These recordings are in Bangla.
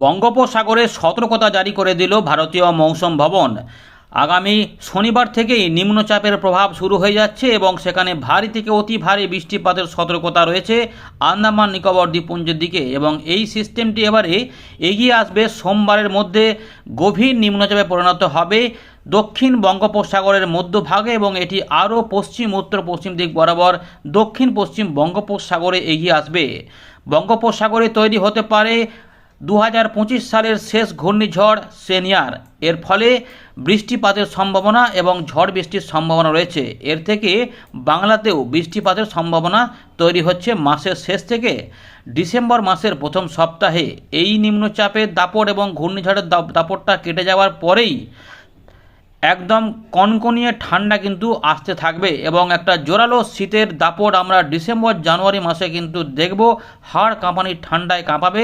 বঙ্গোপসাগরে সতর্কতা জারি করে দিল ভারতীয় মৌসুম ভবন। আগামী শনিবার থেকেই নিম্নচাপের প্রভাব শুরু হয়ে যাচ্ছে এবং সেখানে ভারী থেকে অতি ভারী বৃষ্টিপাতের সতর্কতা রয়েছে আন্দামান, নিকোবর, দ্বীপপুঞ্জের দিকে এবং এই সিস্টেমটি এবারে এগিয়ে আসবে সোমবারের মধ্যে। গভীর নিম্নচাপে পরিণত হবে দক্ষিণ বঙ্গোপসাগরের মধ্যভাগে এবং এটি আরও পশ্চিম উত্তর পশ্চিম দিক বরাবর দক্ষিণ পশ্চিম বঙ্গোপসাগরে এগিয়ে আসবে। বঙ্গোপসাগরে তৈরি হতে পারে দু হাজার পঁচিশ সালের শেষ ঘূর্ণিঝড় সেনিয়ার। এর ফলে বৃষ্টিপাতের সম্ভাবনা এবং ঝড় বৃষ্টির সম্ভাবনা রয়েছে। এর থেকে বাংলাতেও বৃষ্টিপাতের সম্ভাবনা তৈরি হচ্ছে মাসের শেষ থেকে ডিসেম্বর মাসের প্রথম সপ্তাহে। এই নিম্নচাপের দাপট এবং ঘূর্ণিঝড়ের দাপ- দাপটটা কেটে যাওয়ার পরেই একদম কনকনিয়ে ঠান্ডা কিন্তু আসতে থাকবে এবং একটা জোরালো শীতের দাপট আমরা ডিসেম্বর, জানুয়ারি মাসে কিন্তু দেখব। হাড় কাঁপানি ঠান্ডায় কাঁপাবে।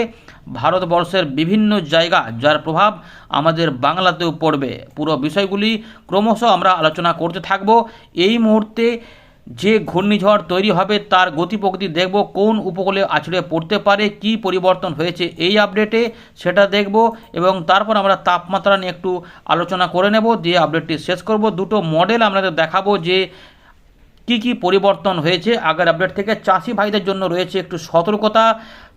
ভারতবর্ষের বিভিন্ন জায়গা যার প্রভাব আমাদের বাংলাতেও পড়বে। পুরো বিষয়গুলি ক্রমশ আমরা আলোচনা করতে থাকব। এই মুহূর্তে যে ঘূর্ণিঝড় তৈরি হবে, তার গতি প্রকৃতি দেখব, কোন উপকূলে আছড়ে পড়তে পারে, কি পরিবর্তন হয়েছে, এই আপডেটে সেটা দেখব এবং তারপর আমরা তাপমাত্রা নিয়ে একটু আলোচনা করে নেব। দিয়ে আপডেটটি শেষ করব, দুটো মডেল আপনাদের দেখাবো যে কি কি পরিবর্তন হয়েছে। আগের আপডেট থেকে চাষি ভাইদের জন্য রয়েছে একটু সতর্কতা।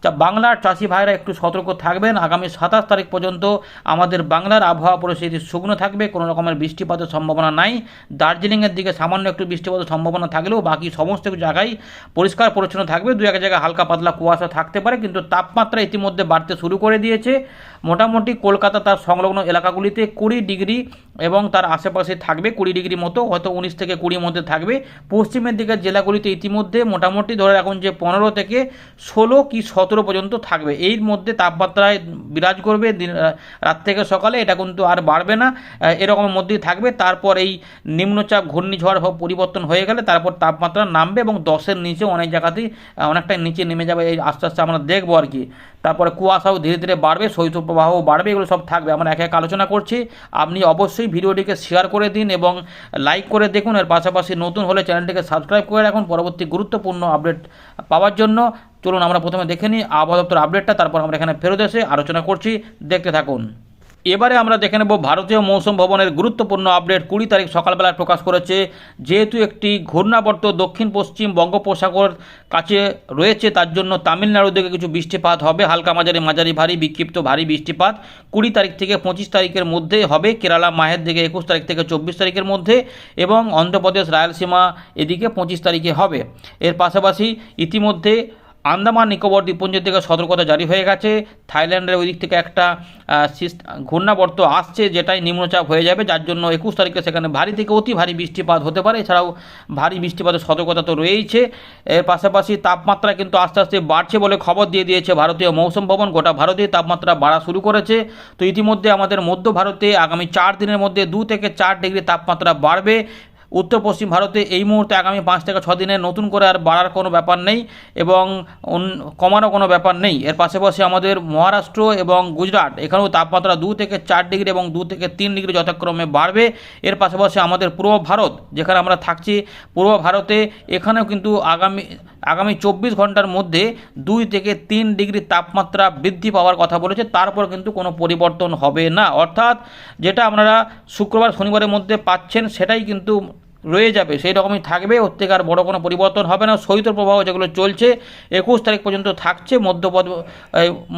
চা- বাংলার চাষি ভাইরা একটু সতর্ক থাকবেন। আগামী সাতাশ তারিখ পর্যন্ত আমাদের বাংলার আবহাওয়া পরিস্থিতি শুকনো থাকবে, কোনো রকমের বৃষ্টিপাতের সম্ভাবনা নাই। দার্জিলিংয়ের দিকে সামান্য একটু বৃষ্টিপাতের সম্ভাবনা থাকলেও বাকি সমস্ত জায়গায় পরিষ্কার পরিচ্ছন্ন থাকবে। দু এক জায়গায় হালকা পাতলা কুয়াশা থাকতে পারে, কিন্তু তাপমাত্রা ইতিমধ্যে বাড়তে শুরু করে দিয়েছে। মোটামুটি কলকাতা তার সংলগ্ন এলাকাগুলিতে কুড়ি ডিগ্রি এবং তার আশেপাশে থাকবে কুড়ি ডিগ্রি মতো, হয়তো উনিশ থেকে কুড়ির মধ্যে থাকবে। পশ্চিমের দিকের জেলাগুলিতে ইতিমধ্যে মোটামুটি ধরে রাখুন যে পনেরো থেকে ষোলো কি সতেরো পর্যন্ত থাকবে। এর মধ্যে তাপমাত্রায় বিরাজ করবে, দিন রাত থেকে সকালে এটা কিন্তু আর বাড়বে না। এরকমের মধ্যেই থাকবে। তারপর এই নিম্নচাপ, ঘূর্ণিঝড় পরিবর্তন হয়ে গেলে তারপর তাপমাত্রা নামবে এবং দশের নিচে অনেক জায়গাতেই অনেকটা নিচে নেমে যাবে। এই আস্তে আস্তে আমরা দেখব আর কি। তারপরে কুয়াশাও ধীরে ধীরে বাড়বে শৈত্যপ্রবাহও বাড়বে, এগুলো সব থাকবে। আমরা এক এক আলোচনা করছি। আপনি অবশ্যই ভিডিওটিকে শেয়ার করে দিন এবং লাইক করে দেখুন। এর পাশাপাশি নতুন হলে চ্যানেলটিকে সাবস্ক্রাইব করে রাখুন। পরবর্তী গুরুত্বপূর্ণ আপডেট পাওয়ার জন্য। চলুন আমরা প্রথমে দেখে নিই আবহাওয়া দপ্তর আপডেটটা তারপর আমরা এখানে ফেরত এসে আলোচনা করছি। দেখতে থাকুন। এবারে আমরা দেখে নেব ভারতীয় মৌসুম ভবনের গুরুত্বপূর্ণ আপডেট কুড়ি তারিখ সকালবেলায় প্রকাশ করেছে, যেহেতু একটি ঘূর্ণাবর্ত দক্ষিণ পশ্চিম বঙ্গোপসাগর কাছে রয়েছে, তার জন্য তামিলনাড়ু দিকে কিছু বৃষ্টিপাত হবে। হালকা মাঝারি মাঝারি, ভারী, বিক্ষিপ্ত, ভারী বৃষ্টিপাত। কুড়ি তারিখ থেকে পঁচিশ তারিখের মধ্যে হবে, কেরালা, মাহের দিকে একুশ তারিখ থেকে চব্বিশ তারিখের মধ্যে এবং অন্ধ্রপ্রদেশ, রায়লসীমা এদিকে পঁচিশ তারিখে হবে। এর পাশাপাশি ইতিমধ্যে আন্দামান নিকোবর দ্বীপপুঞ্জের থেকে সতর্কতা জারি হয়ে গেছে। থাইল্যান্ডের ওই দিক থেকে একটা ঘূর্ণাবর্ত আসছে যেটাই নিম্নচাপ হয়ে যাবে, যার জন্য একুশ তারিখে সেখানে ভারী থেকে অতি ভারী বৃষ্টিপাত হতে পারে। এছাড়াও ভারী বৃষ্টিপাতের সতর্কতা তো রয়েইছে। এর পাশাপাশি তাপমাত্রা কিন্তু আস্তে আস্তে বাড়ছে বলে খবর দিয়ে দিয়েছে ভারতীয় মৌসুম ভবন। গোটা ভারতে তাপমাত্রা বাড়া শুরু করেছে। তো ইতিমধ্যে আমাদের মধ্য ভারতে আগামী চার দিনের মধ্যে দু থেকে চার ডিগ্রি তাপমাত্রা বাড়বে। উত্তর পশ্চিম ভারতে এই মুহূর্তে আগামী পাঁচ থেকে ছ দিনে নতুন করে আর বাড়ার কোনো ব্যাপার নেই এবং কমারও কোনো ব্যাপার নেই। এর পাশাপাশি আমাদের মহারাষ্ট্র এবং গুজরাট, এখানেও তাপমাত্রা দু থেকে চার ডিগ্রি এবং দু থেকে তিন ডিগ্রি যথাক্রমে বাড়বে। এর পাশাপাশি আমাদের পূর্ব ভারত, যেখানে আমরা থাকছি, পূর্ব ভারতে এখানেও কিন্তু আগামী আগামী চব্বিশ ঘণ্টার মধ্যে দুই থেকে তিন ডিগ্রি তাপমাত্রা বৃদ্ধি পাওয়ার কথা বলেছে। তারপর কিন্তু কোনো পরিবর্তন হবে না। অর্থাৎ যেটা আপনারা শুক্রবার, শনিবারের মধ্যে পাচ্ছেন সেটাই কিন্তু রয়ে যাবে সেই রকমই থাকবে। ওর থেকে আর বড় কোনো পরিবর্তন হবে না। শৈত শৈত্যপ্রবাহ যেগুলো চলছে, একুশ তারিখ পর্যন্ত থাকছে মধ্যপ্রদ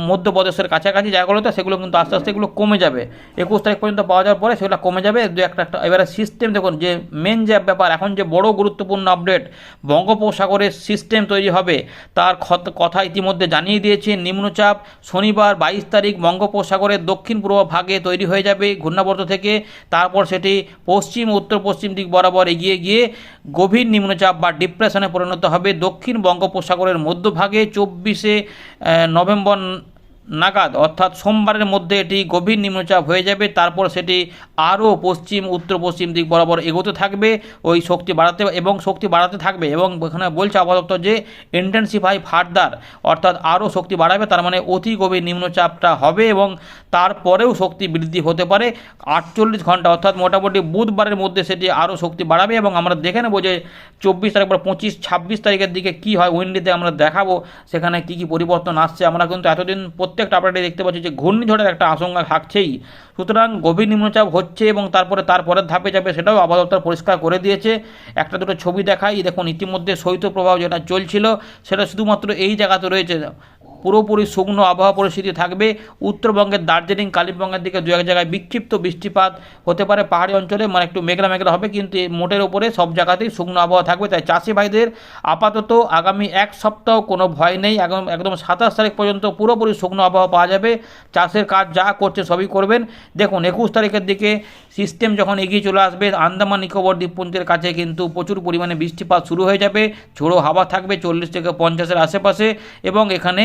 মধ্যপ্রদেশের কাছাকাছি জায়গাগুলোতে, সেগুলো কিন্তু আস্তে আস্তে এগুলো কমে যাবে। একুশ তারিখ পর্যন্ত পাওয়া যাওয়ার পরে সেগুলো কমে যাবে। দু একটা একটা, এবারে সিস্টেম দেখুন, যে মেন যে ব্যাপার, এখন যে বড় গুরুত্বপূর্ণ আপডেট বঙ্গোপসাগরের সিস্টেম তৈরি হবে, তার কথা ইতিমধ্যে জানিয়ে দিয়েছে নিম্নচাপ। শনিবার বাইশ তারিখ বঙ্গোপসাগরের দক্ষিণ পূর্ব ভাগে তৈরি হয়ে যাবে ঘূর্ণাবর্ত থেকে। তারপর সেটি পশ্চিম উত্তর পশ্চিম দিক বরাবর এগিয়ে গিয়ে গভীর নিম্নচাপ বা ডিপ্রেশনে পরিণত হবে। দক্ষিণ বঙ্গোপসাগরের মধ্যভাগে চব্বিশে নভেম্বর নাগাদ, অর্থাৎ সোমবারের মধ্যে এটি গভীর নিম্নচাপ হয়ে যাবে। তারপর সেটি আরও পশ্চিম উত্তর পশ্চিম দিক বরাবর এগোতে থাকবে। ওই শক্তি বাড়াতে এবং শক্তি বাড়াতে থাকবে এবং এখানে বলছে আপাতত যে ইন্টেন্সিফাই ফার্দার অর্থাৎ আরও শক্তি বাড়াবে। তার মানে অতি গভীর নিম্নচাপটা হবে এবং তারপরেও শক্তি বৃদ্ধি হতে পারে। আটচল্লিশ ঘণ্টা, অর্থাৎ মোটামুটি বুধবারের মধ্যে সেটি আরও শক্তি বাড়াবে এবং আমরা দেখে নেব যে চব্বিশ তারিখ বা পঁচিশ, ছাব্বিশ তারিখের দিকে কী হয়। উইন্ডিতে আমরা দেখাবো সেখানে কী কী পরিবর্তন আসছে। আমরা কিন্তু এতদিন প্রত্যেকটা আপডেটে দেখতে পাচ্ছি যে ঘূর্ণিঝড়ের একটা আশঙ্কা থাকছেই। সুতরাং গভীর নিম্নচাপ হচ্ছে এবং তারপরে তারপরের ধাপে যাবে সেটাও আবহাওয়া পরিষ্কার করে দিয়েছে। একটা দুটো ছবি দেখাই। দেখুন, ইতিমধ্যে শৈত্যপ্রবাহ যেটা চলছিল, সেটা শুধুমাত্র এই জায়গাতে রয়েছে। পুরোপুরি শুকনো আবহাওয়া পরিস্থিতি থাকবে। উত্তরবঙ্গের দার্জিলিং, কালিম্পংয়ের দিকে দু এক জায়গায় বিক্ষিপ্ত বৃষ্টিপাত হতে পারে পাহাড়ি অঞ্চলে মানে একটু মেঘলা মেঘলা হবে, কিন্তু মোটের ওপরে সব জায়গাতেই শুকনো আবহাওয়া থাকবে। তাই চাষি ভাইদের আপাতত আগামী এক সপ্তাহ কোনো ভয় নেই। একদম একদম সাতাশ তারিখ পর্যন্ত পুরোপুরি শুকনো আবহাওয়া পাওয়া যাবে। চাষের কাজ যা করছে সবই করবেন। দেখুন, একুশ তারিখের দিকে সিস্টেম যখন এগিয়ে চলে আসবে, আন্দামান, নিকোবর দ্বীপপুঞ্জের কাছে কিন্তু প্রচুর পরিমাণে বৃষ্টিপাত শুরু হয়ে যাবে। ঝোড়ো হাওয়া থাকবে চল্লিশ থেকে পঞ্চাশের আশেপাশে এবং এখানে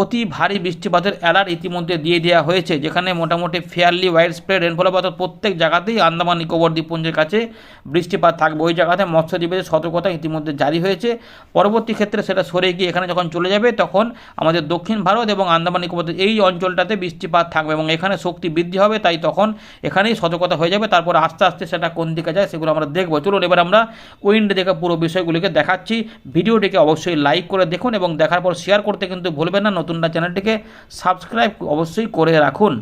অতি ভারী বৃষ্টিপাতের অ্যালার্ট ইতিমধ্যে দিয়ে দেওয়া হয়েছে, যেখানে মোটামুটি ফেয়ারলি ওয়াইড স্প্রেড রেনফল অর্থাৎ প্রত্যেক জায়গাতেই আন্দামান, নিকোবর দ্বীপপুঞ্জের কাছে বৃষ্টিপাত থাকবে। ওই জায়গাতে মৎস্যজীবীদের সতর্কতা ইতিমধ্যে জারি হয়েছে। পরবর্তী ক্ষেত্রে সেটা সরে গিয়ে এখানে যখন চলে যাবে, তখন আমাদের দক্ষিণ ভারত এবং আন্দামান, নিকোবর এই অঞ্চলটাতে বৃষ্টিপাত থাকবে এবং এখানে শক্তি বৃদ্ধি হবে, তাই তখন এখানেই সতর্কতা হয়ে যাবে। তারপর আস্তে আস্তে সেটা কোন দিকে যায় সেগুলো আমরা দেখব। চলুন এবার আমরা উইন্ড দেখে পুরো বিষয়গুলিকে দেখাচ্ছি। ভিডিওটিকে অবশ্যই লাইক করে দেখুন এবং দেখার পর শেয়ার করতে কিন্তু ভুলবেন না। নতুনটা চ্যানেলটিকে সাবস্ক্রাইব অবশ্যই করে রাখুন।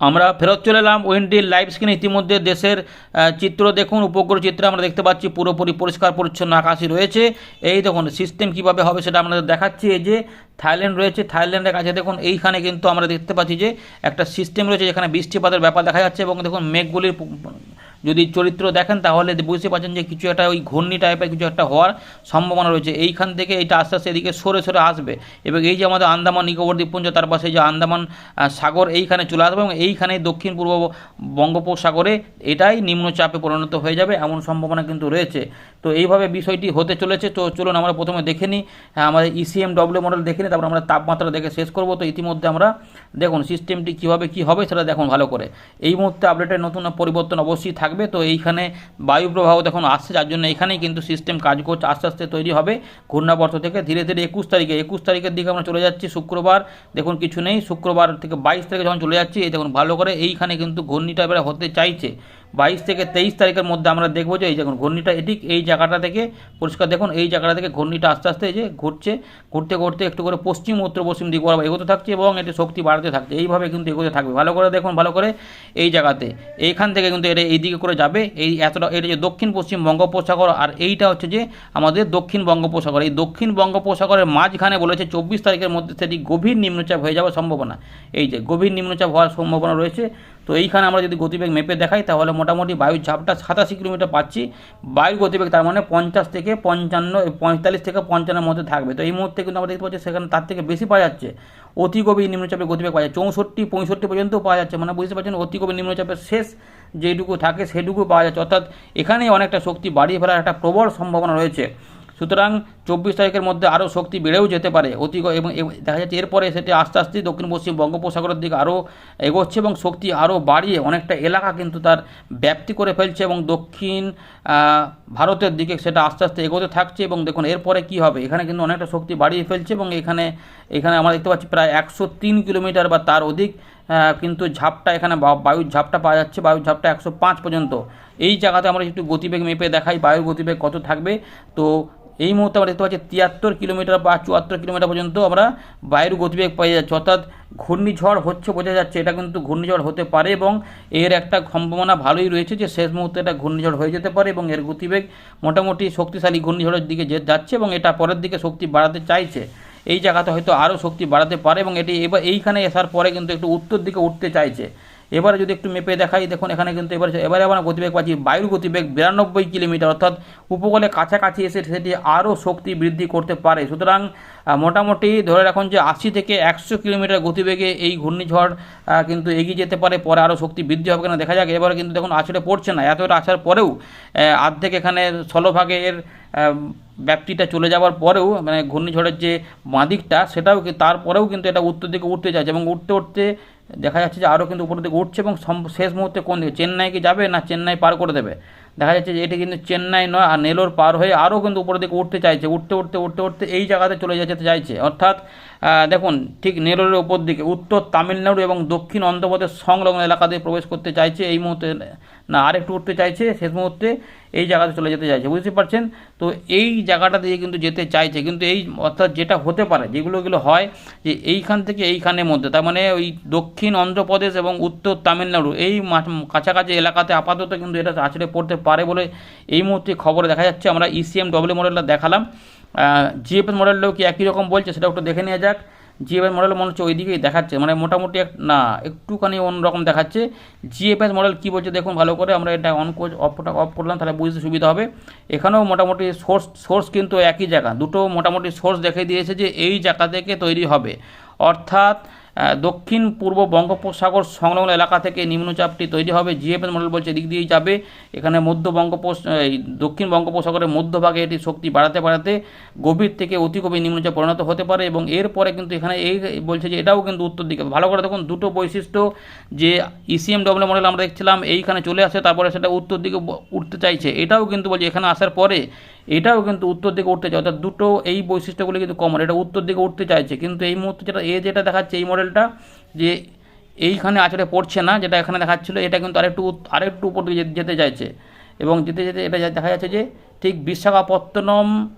আমরা ফেরত চলে এলাম উইন্ডির লাইভ স্ক্রিনে। ইতিমধ্যে দেশের চিত্র দেখুন, উপগ্রহ চিত্র আমরা দেখতে পাচ্ছি। পুরোপুরি পরিষ্কার, পরিচ্ছন্ন আকাশই রয়েছে। এই দেখুন সিস্টেম কীভাবে হবে সেটা আপনাদের দেখাচ্ছি। এই যে থাইল্যান্ড রয়েছে, থাইল্যান্ডের কাছে দেখুন, এইখানে কিন্তু আমরা দেখতে পাচ্ছি যে একটা সিস্টেম রয়েছে যেখানে বৃষ্টিপাতের ব্যাপার দেখা যাচ্ছে এবং দেখুন মেঘগুলির যদি চরিত্র দেখেন, তাহলে বুঝতে পারছেন যে কিছু একটা ওই ঘূর্ণি টাইপের কিছু একটা হওয়ার সম্ভাবনা রয়েছে। এইখান থেকে এটা আস্তে আস্তে এদিকে সরে সরে আসবে। এবং এই যে আমাদের আন্দামান, নিকোবর দ্বীপপুঞ্জ, তার পাশে যে আন্দামান সাগর, এইখানে চলে আসবে এবং এইখানে দক্ষিণ পূর্ব বঙ্গোপসাগরে এটাই নিম্নচাপে পরিণত হয়ে যাবে, এমন সম্ভাবনা কিন্তু রয়েছে। তো এইভাবে বিষয়টি হতে চলেছে। তো চলুন আমরা প্রথমে দেখে নিই। হ্যাঁ, আমাদের ইসিএম ডব্লিউ মডেল দেখে নিই তারপর আমরা তাপমাত্রা দেখে শেষ করব। তো ইতিমধ্যে আমরা দেখুন সিস্টেমটি কীভাবে কী হবে সেটা দেখুন ভালো করে। এই মুহূর্তে আপডেটের নতুন পরিবর্তন অবশ্যই থাকবে। তো এইখানে বায়ু প্রবাহ দেখুন আসছে যার জন্য এখানেই কিন্তু সিস্টেম কাজ করছে আস্তে আস্তে তৈরি হবে ঘূর্ণাবর্ত থেকে ধীরে ধীরে একুশ তারিখে। একুশ তারিখের দিকে আমরা চলে যাচ্ছি শুক্রবার। দেখুন কিছু নেই শুক্রবার থেকে বাইশ তারিখে যখন চলে যাচ্ছি এই দেখুন ভালো করে এইখানে কিন্তু ঘূর্ণিটা এবারে হতে চাইছে। বাইশ থেকে তেইশ তারিখের মধ্যে আমরা দেখব যে এই দেখুন, ঘূর্ণিটা এটি এই জায়গাটা থেকে, পরিষ্কার দেখুন, এই জায়গাটা থেকে ঘূর্ণিটা আস্তে আস্তে যে ঘুরছে, ঘুরতে ঘুরতে একটু করে পশ্চিম, উত্তর, পশ্চিম দিক বরাবর এগোতে থাকছে এবং এটি শক্তি বাড়তে থাকছে। এইভাবে কিন্তু এগোতে থাকবে। ভালো করে দেখুন, ভালো করে এই জায়গাতে। এইখান থেকে কিন্তু এটা এই দিকে করে যাবে। এই এতটা, এটা যে দক্ষিণ, পশ্চিম বঙ্গোপসাগর, আর এইটা হচ্ছে যে আমাদের দক্ষিণ বঙ্গোপসাগর। এই দক্ষিণ বঙ্গোপসাগরের মাঝখানে বলেছে চব্বিশ তারিখের মধ্যে সেটি গভীর নিম্নচাপ হয়ে যাওয়ার সম্ভাবনা। এই যে গভীর নিম্নচাপ হওয়ার সম্ভাবনা রয়েছে। তো এইখানে আমরা যদি গতিবেগ মেপে দেখাই, তাহলে মোটামুটি বায়ুর ঝাপটা সাতাশি কিলোমিটার পাচ্ছি। বায়ুর গতিবেগ তার মানে পঞ্চাশ থেকে পঞ্চান্ন পঁয়তাল্লিশ থেকে পঞ্চান্নের মধ্যে থাকবে। তো এই মুহূর্তে কিন্তু আমরা দেখতে পাচ্ছি সেখানে তার থেকে বেশি পাওয়া যাচ্ছে। অতি গভীর নিম্নচাপের গতিবেগ পাওয়া যাচ্ছে। চৌষট্টি, পঁয়ষট্টি পর্যন্ত পাওয়া যাচ্ছে। মানে বুঝতে পারছেন, অতি নিম্নচাপের শেষ যেটুকু থাকে সেটুকু পাওয়া যাচ্ছে। অর্থাৎ এখানেই অনেকটা শক্তি বাড়িয়ে ফেলার একটা প্রবল সম্ভাবনা রয়েছে। সুতরাং চব্বিশ তারিখের মধ্যে আরও শক্তি বেড়েও যেতে পারে। অতি এবং দেখা যাচ্ছে এরপরে সেটি আস্তে আস্তে দক্ষিণ পশ্চিম বঙ্গোপসাগরের দিকে আরও এগোচ্ছে এবং শক্তি আরও বাড়িয়ে অনেকটা এলাকা কিন্তু তার ব্যাপ্তি করে ফেলছে এবং দক্ষিণ ভারতের দিকে সেটা আস্তে আস্তে এগোতে থাকছে এবং দেখুন এরপরে কি হবে? এখানে কিন্তু অনেকটা শক্তি বাড়িয়ে ফেলছে এবং এখানে এখানে আমরা দেখতে পাচ্ছি প্রায় একশো তিন কিলোমিটার বা তার অধিক কিন্তু ঝাপটা এখানে বায়ুর ঝাপটা পাওয়া যাচ্ছে বায়ুর ঝাপটা একশো পাঁচ পর্যন্ত। এই জায়গাতে আমরা একটু গতিবেগ মেপে দেখাই, বায়ুর গতিবেগ কত থাকবে। তো এই মুহূর্তে আমরা দেখতে পাচ্ছি তিয়াত্তর কিলোমিটার বা চুয়াত্তর কিলোমিটার পর্যন্ত আমরা বায়ুর গতিবেগ পেয়ে যাচ্ছি। অর্থাৎ ঘূর্ণিঝড় হচ্ছে, বোঝা যাচ্ছে। এটা কিন্তু ঘূর্ণিঝড় হতে পারে এবং এর একটা সম্ভাবনা ভালোই রয়েছে যে শেষ মুহূর্তে এটা ঘূর্ণিঝড় হয়ে যেতে পারে এবং এর গতিবেগ মোটামুটি শক্তিশালী ঘূর্ণিঝড়ের দিকে যে যাচ্ছে এবং এটা পরের দিকে শক্তি বাড়াতে চাইছে। এই জায়গাতে হয়তো আরও শক্তি বাড়াতে পারে এবং এটি এবার এইখানে আসার পরে কিন্তু একটু উত্তর দিকে উঠতে চাইছে। এবারে যদি একটু মেপে দেখাই দেখুন এখানে কিন্তু এবারে এবারে আমরা গতিবেগ পাচ্ছি বায়ুর গতিবেগ বিরানব্বই কিলোমিটার অর্থাৎ উপকূলে কাছাকাছি এসে সেটি আরও শক্তি বৃদ্ধি করতে পারে। সুতরাং মোটামুটি ধরে রাখুন যে আশি থেকে একশো কিলোমিটার গতিবেগে এই ঘূর্ণিঝড় কিন্তু এগিয়ে যেতে পারে পরে আরও শক্তি বৃদ্ধি হবে কিনা দেখা যাক। এবারে কিন্তু দেখুন আছড়ে পড়ছে না। এতটা আসার পরেও আর্ধেক এখানে স্থলভাগের আহ, ব্যাপ্তিটা চলে যাওয়ার পরেও মানে ঘূর্ণিঝড়ের যে বাঁদিকটা সেটাও তারপরেও কিন্তু এটা উত্তর দিকে উঠতে চাইছে এবং উঠতে উঠতে দেখা যাচ্ছে যে আরও কিন্তু উপর দিকে উঠছে এবং শেষ মুহূর্তে কোন দিকে? চেন্নাইকে যাবে না চেন্নাই পার করে দেবে? দেখা যাচ্ছে যে এটি কিন্তু চেন্নাই নয়, আর নেলোর পার হয়ে আরও কিন্তু উপরের দিকে উঠতে চাইছে। উঠতে উঠতে উঠতে উঠতে এই জায়গাতে চলে যেতে চাইছে। অর্থাৎ দেখুন, ঠিক নেরোলের ওপর দিকে উত্তর তামিলনাড়ু এবং দক্ষিণ অন্ধ্রপ্রদেশ সংলগ্ন এলাকা দিয়ে প্রবেশ করতে চাইছে, এই মুহূর্তে, না, আরেকটু উঠতে চাইছে, শেষ মুহূর্তে এই জায়গাতে চলে যেতে চাইছে, বুঝতে পারছেন? তো এই জায়গাটা দিয়ে কিন্তু যেতে চাইছে, কিন্তু এই, অর্থাৎ যেটা হতে পারে, যেগুলো, এগুলো হয় যে এইখান থেকে এইখানের মধ্যে, তার মানে ওই দক্ষিণ অন্ধ্রপ্রদেশ এবং উত্তর তামিলনাড়ু, এই কাছাকাছি এলাকাতে আপাতত কিন্তু এটা আছড়ে পড়তে পারে বলে এই মুহূর্তে খবরে দেখা যাচ্ছে, আমরা ইসিএম ডব্লিউ মডেলটা দেখালাম। জিএফএস মডেলটাও কি একই রকম বলছে সেটা একটু দেখে নেওয়া যাক। জিএফএস মডেল মনে হচ্ছে ওই দিকেই দেখাচ্ছে মানে মোটামুটি এক না, একটুখানি অন্যরকম দেখাচ্ছে। জিএফএস মডেল কী বলছে দেখুন ভালো করে, আমরা এটা অন কোচ অফটা অফ করলাম, তাহলে বুঝতে সুবিধা হবে। এখানেও মোটামুটি সোর্স সোর্স কিন্তু একই জায়গা, দুটো মোটামুটি সোর্স দেখে দিয়েছে যে এই জায়গা থেকে তৈরি হবে। অর্থাৎ দক্ষিণ পূর্ব বঙ্গোপসাগর সংলগ্ন এলাকা থেকে নিম্নচাপটি তৈরি হবে। জিএফএস মডেল বলছে এদিক দিয়েই যাবে। এখানে মধ্য বঙ্গোপস দক্ষিণ বঙ্গোপসাগরের মধ্যভাগে এটি শক্তি বাড়াতে বাড়াতে গভীর থেকে অতি গভীর নিম্নচাপ পরিণত হতে পারে এবং এরপরে কিন্তু এখানে এই বলছে যে এটাও কিন্তু উত্তর দিকে ভালো করে দেখুন, দুটো বৈশিষ্ট্য যে E ইসিএম ডব্লিউ মডেল আমরা দেখছিলাম, এইখানে চলে আসে, তারপরে সেটা উত্তর দিকে উঠতে চাইছে। এটাও কিন্তু বলছে এখানে আসার পরে এটাও কিন্তু উত্তর দিকে উঠতে চাই অর্থাৎ দুটো এই বৈশিষ্ট্যগুলি কিন্তু কমন এটা উত্তর দিকে উঠতে চাইছে। কিন্তু এই মুহূর্তে যেটা এ যেটা দেখাচ্ছে, এই মডেলটা যে এইখানে আচরে পড়ছে না, যেটা এখানে দেখাচ্ছিল, এটা কিন্তু আরেকটু আরেকটু উপর দিকে যেতে- চাইছে। এবং যেতে যেতে এটা দেখা যাচ্ছে যে ঠিক বিশাখাপত্তনম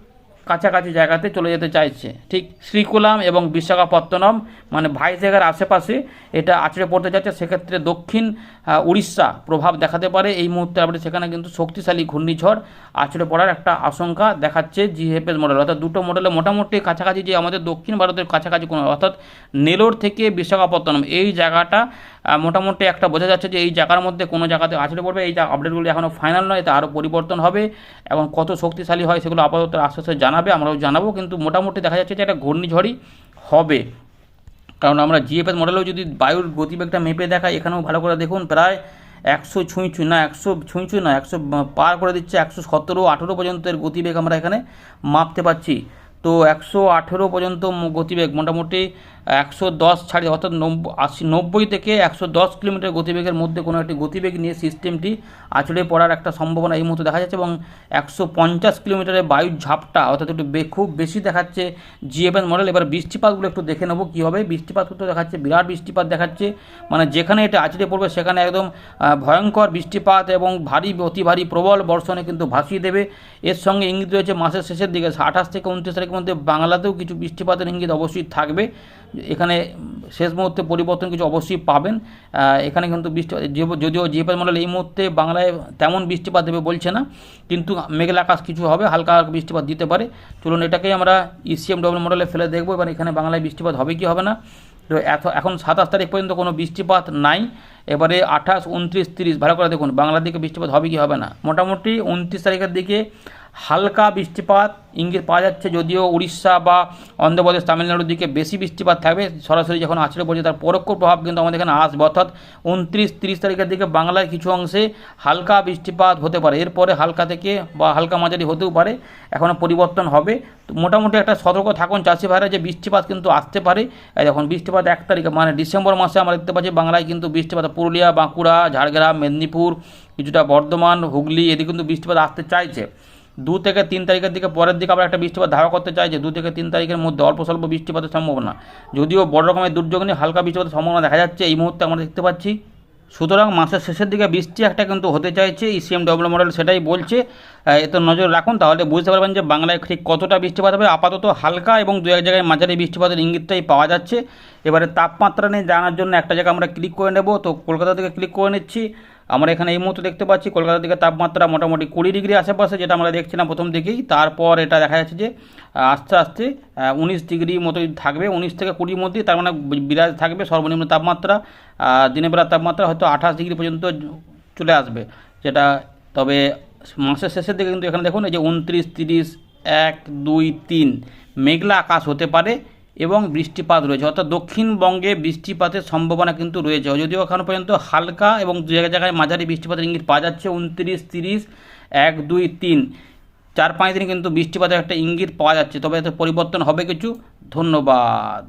কাছাকাছি জায়গাতে চলে যেতে চাইছে। ঠিক শ্রীকুলাম এবং বিশাখাপত্তনম মানে ভাইজ্যাগের আশেপাশে এটা আছড়ে পড়তে চাইছে। সেক্ষেত্রে দক্ষিণ উড়িষ্যা প্রভাব দেখাতে পারে। এই মুহূর্তে আপনি সেখানে কিন্তু শক্তিশালী ঘূর্ণিঝড় আছড়ে পড়ার একটা আশঙ্কা দেখাচ্ছে জিএফএস মডেল অর্থাৎ দুটো মডেলে মোটামুটি কাছাকাছি যে আমাদের দক্ষিণ ভারতের কাছাকাছি কোনো, অর্থাৎ নেলোর থেকে বিশাখাপত্তনম। এই জায়গাটা মোটামুটি একটা বোঝা যাচ্ছে যে এই জায়গার মধ্যে কোনো জায়গাতে আছড়ে পড়বে। এই আপডেটগুলো এখনও ফাইনাল নয় তা আরও পরিবর্তন হবে এবং কত শক্তিশালী হয় সেগুলো আপাতত আস্তে আস্তে জানাবে, আমরাও জানাব। কিন্তু মোটামুটি দেখা যাচ্ছে যে একটা ঘূর্ণিঝড়ই হবে। কারণ আমরা জিএফএস মডেলেও যদি বায়ুর গতিবেগটা মেপে দেখাই, এখানেও ভালো করে দেখুন, প্রায় একশো ছুঁই ছুঁই না, একশো ছুঁই ছুঁই না, একশো পার করে দিচ্ছে, একশো সতেরো আঠেরো পর্যন্ত এর গতিবেগ আমরা এখানে মাপতে পারছি। তো একশো আঠেরো পর্যন্ত গতিবেগ মোটামুটি একশো দশ ছাড়ি, অর্থাৎ নব্বই আশি, নব্বই থেকে একশো দশ কিলোমিটার গতিবেগের মধ্যে কোনো একটি গতিবেগ নিয়ে সিস্টেমটি আছড়ে পড়ার একটা সম্ভাবনা এই মুহূর্তে দেখা যাচ্ছে এবং একশো পঞ্চাশ কিলোমিটারের বায়ুর ঝাপটা, অর্থাৎ একটু খুব বেশি দেখাচ্ছে জিএফএন মডেল এবার বৃষ্টিপাতগুলো একটু দেখে নেব কী হবে। বৃষ্টিপাত তো দেখাচ্ছে, বিরাট বৃষ্টিপাত দেখাচ্ছে মানে যেখানে এটা আছড়ে পড়বে সেখানে একদম ভয়ঙ্কর বৃষ্টিপাত এবং ভারী, অতি ভারী প্রবল বর্ষণে কিন্তু ভাসিয়ে দেবে। এর সঙ্গে ইঙ্গিত রয়েছে মাসের শেষের দিকে, আঠাশ থেকে উনত্রিশ তারিখের মধ্যে বাংলাতেও কিছু বৃষ্টিপাতের ইঙ্গিত অবশ্যই থাকবে। এখানে শেষ মুহূর্তে পরিবর্তন কিছু অবশ্যই পাবেন। এখানে কিন্তু বৃষ্টি, যদিও জিএফএস মডেল এই মুহূর্তে বাংলায় তেমন বৃষ্টিপাত দেবে বলছে না, কিন্তু মেঘলা আকাশ কিছু হবে, হালকা হালকা বৃষ্টিপাত দিতে পারে। চলুন এটাকেই আমরা E ইসিএম ডবল মডেলে ফেলে দেখব, এবার এখানে বাংলায় বৃষ্টিপাত হবে কি হবে না। তো এত- এখন সাতাশ তারিখ পর্যন্ত কোনো বৃষ্টিপাত নাই, এবারে আঠাশ, উনত্রিশ, তিরিশ, ভালো করে দেখুন, বাংলার দিকে বৃষ্টিপাত হবে কি হবে না। মোটামুটি উনত্রিশ তারিখের দিকে হালকা বৃষ্টিপাত। ইঙ্গিত পাওয়া যাচ্ছে যদিও উড়িষ্যা বা অন্ধ্রপ্রদেশ তামিলনাড়ুর দিকে বেশি বৃষ্টিপাত থাকবে। সরাসরি যখন আছড়ে পড়ছে তার পরোক্ষ প্রভাব কিন্তু আমাদের এখানে আসবে। অর্থাৎ উনত্রিশ তিরিশ তারিখের দিকে বাংলার কিছু অংশে হালকা বৃষ্টিপাত হতে পারে। এরপরে হালকা থেকে বা হালকা মাঝারি হতেও পারে। এখনও পরিবর্তন হবে। তো মোটামুটি একটা সতর্ক থাকুন চাষি ভাইরা যে বৃষ্টিপাত কিন্তু আসতে পারে। এই দেখুন, বৃষ্টিপাত এক তারিখে মানে ডিসেম্বর মাসে আমরা দেখতে পাচ্ছি বাংলায় কিন্তু বৃষ্টিপাত পুরুলিয়া, বাঁকুড়া, ঝাড়গ্রাম, মেদিনীপুর, কিছুটা বর্ধমান, হুগলি এদিকে কিন্তু বৃষ্টিপাত আসতে চাইছে। দু থেকে তিন তারিখের দিকে পরের দিকে আবার একটা বৃষ্টিপাত ধারা করতে চাইছে দু থেকে তিন তারিখের মধ্যে অল্প স্বল্প বৃষ্টিপাতের সম্ভাবনা। যদিও বড় রকমের দুর্যোগ নিয়ে হালকা বৃষ্টিপাতের সম্ভাবনা দেখা যাচ্ছে, এই মুহূর্তে আমরা দেখতে পাচ্ছি। সুতরাং মাসের শেষের দিকে বৃষ্টি একটা কিন্তু হতে চাইছে ইসিএম ডব্লিউ মডেল সেটাই বলছে। এতে নজর রাখুন, তাহলে বুঝতে পারবেন যে বাংলায় ঠিক কতটা বৃষ্টিপাত হবে। আপাতত হালকা এবং দু এক জায়গায় মাঝারি বৃষ্টিপাতের ইঙ্গিতটাই পাওয়া যাচ্ছে। এবারে তাপমাত্রা নিয়ে জানার জন্য একটা জায়গা আমরা ক্লিক করে নেব। তো কলকাতা থেকে ক্লিক করে নিচ্ছি। আমরা এখানে এই মুহূর্তে দেখতে পাচ্ছি কলকাতার দিকে তাপমাত্রা মোটামুটি কুড়ি ডিগ্রি আশেপাশে, যেটা আমরা দেখছিলাম প্রথম দিকেই। তারপর এটা দেখা যাচ্ছে যে আস্তে আস্তে উনিশ ডিগ্রি মতোই থাকবে, উনিশ থেকে কুড়ির মধ্যেই, তার মানে বিরাজ থাকবে সর্বনিম্ন তাপমাত্রা দিনের বেলার তাপমাত্রা হয়তো আঠাশ ডিগ্রি পর্যন্ত চলে আসবে। যেটা, তবে মাসের শেষের দিকে কিন্তু এখানে দেখুন, এই যে উনত্রিশ, তিরিশ, এক, দুই, তিন, মেঘলা আকাশ হতে পারে। এবং বৃষ্টিপাত রয়েছে। অর্থাৎ দক্ষিণবঙ্গে বৃষ্টিপাতের সম্ভাবনা কিন্তু রয়েছে। যদিও এখনও পর্যন্ত হালকা এবং দু জায়গায় জায়গায় মাঝারি বৃষ্টিপাতের ইঙ্গিত পাওয়া যাচ্ছে। উনত্রিশ, তিরিশ, এক, দুই, তিন, চার, পাঁচ দিন কিন্তু বৃষ্টিপাতের একটা ইঙ্গিত পাওয়া যাচ্ছে। তবে এতে পরিবর্তন হবে কিছু। ধন্যবাদ।